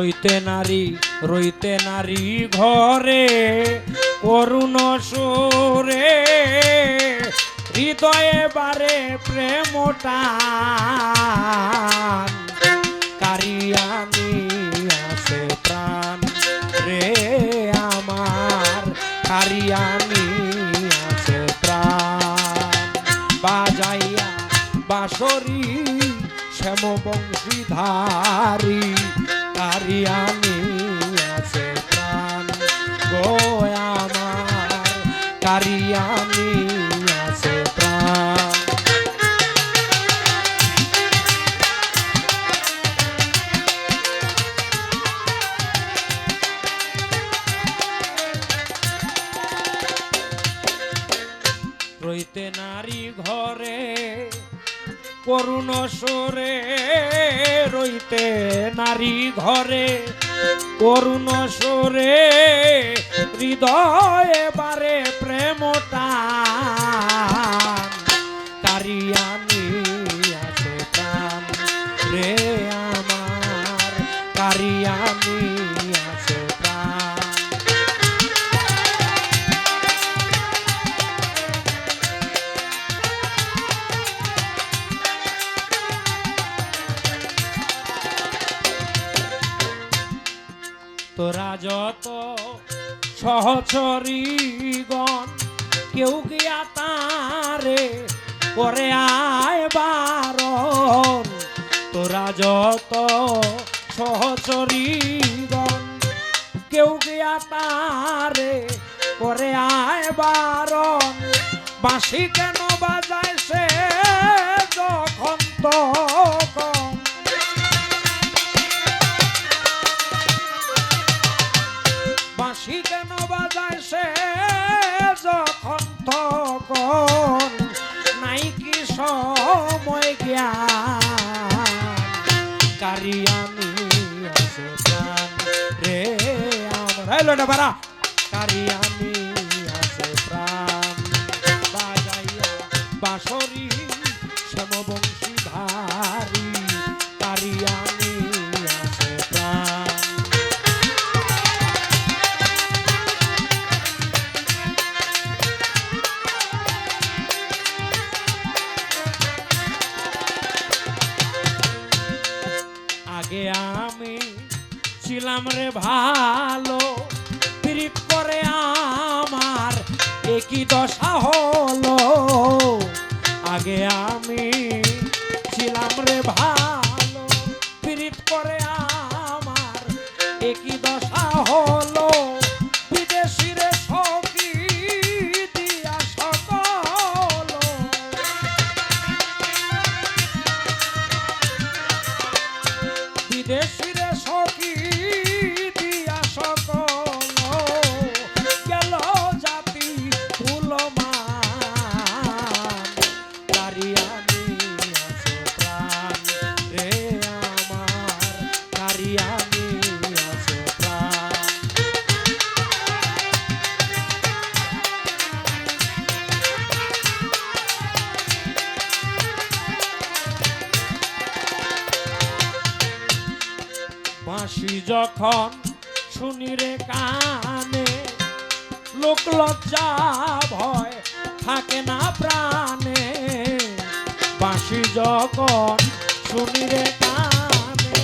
সইতে নারী, রইতে নারী ঘরে, করুণ সুরে। হৃদয়ে বারে প্রেমটা কারিয়ানি আছে প্রাণ। রে আমার কারিয়ানি আছে প্রাণ। বাজাইয়া বাসরি শ্যাম বংশীধারী কারিয়ানি আছে প্রাণ। গো আমার আছে প্রাণ। রইতে নারী ঘরে করুণ সরে রইতে নারী ঘরে। করুণ সরে তোরা যত সহচরীগণ কেউ গিয়া তারে করে আয় বারণ? তোরা যত সহচরীগণ কেউ গিয়া তারে করে আয় বারণ? বাঁশি কেন বাজায় সে যখন তখন সময় জ্ঞান কারি আছে প্রাণ রে আমার। হ্যালো না বারা কারিয়ানি আছে প্রাণ। বাজাইয়া বাঁশরি শ্যামবংশী ছিলাম রে ভালো প্রীত করে আমার একই দশা হলো? আগে আমি ছিলাম রে ভালো প্রীত করে আমার একই দশা হলো? বিদেশিরে সখী বাঁশি যখন শুনি রে কানে, লোক লজ্জা ভয় থাকে না প্রাণে। বাঁশি যখন শুনি রে কানে,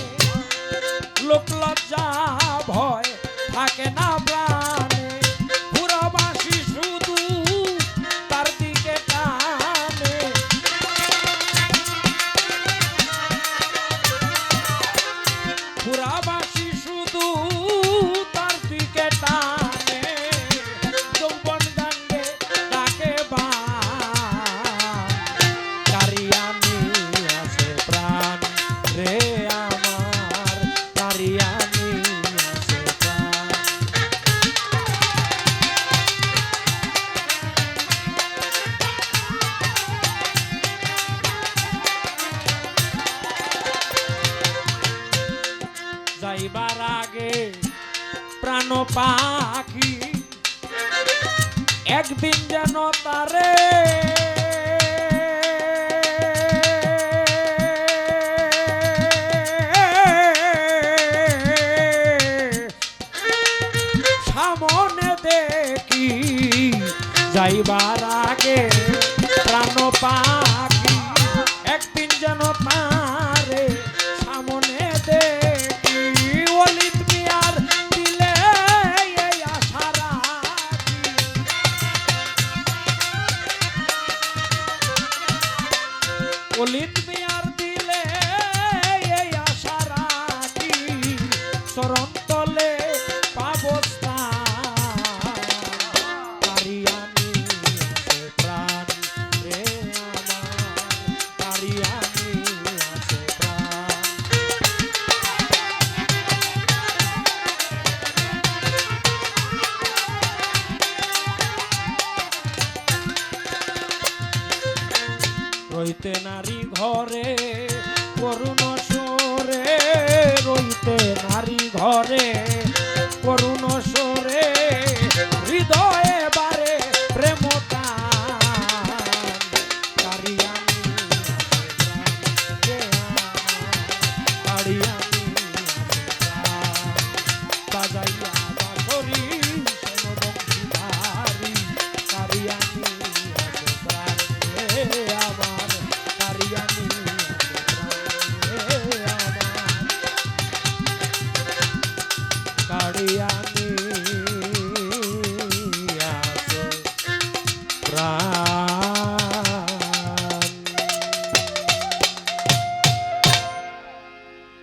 লোক লজ্জা ভয় থাকে না প্রাণে। যেন পাখি একদিন যেন তারে সামনে দেখি যাইবার আগে প্রাণ পা মিয়ার দিলে এই আশা রাখি। রইতে নারী ঘরে করুণ সরে। রইতে নারী ঘরে করুণ Maria.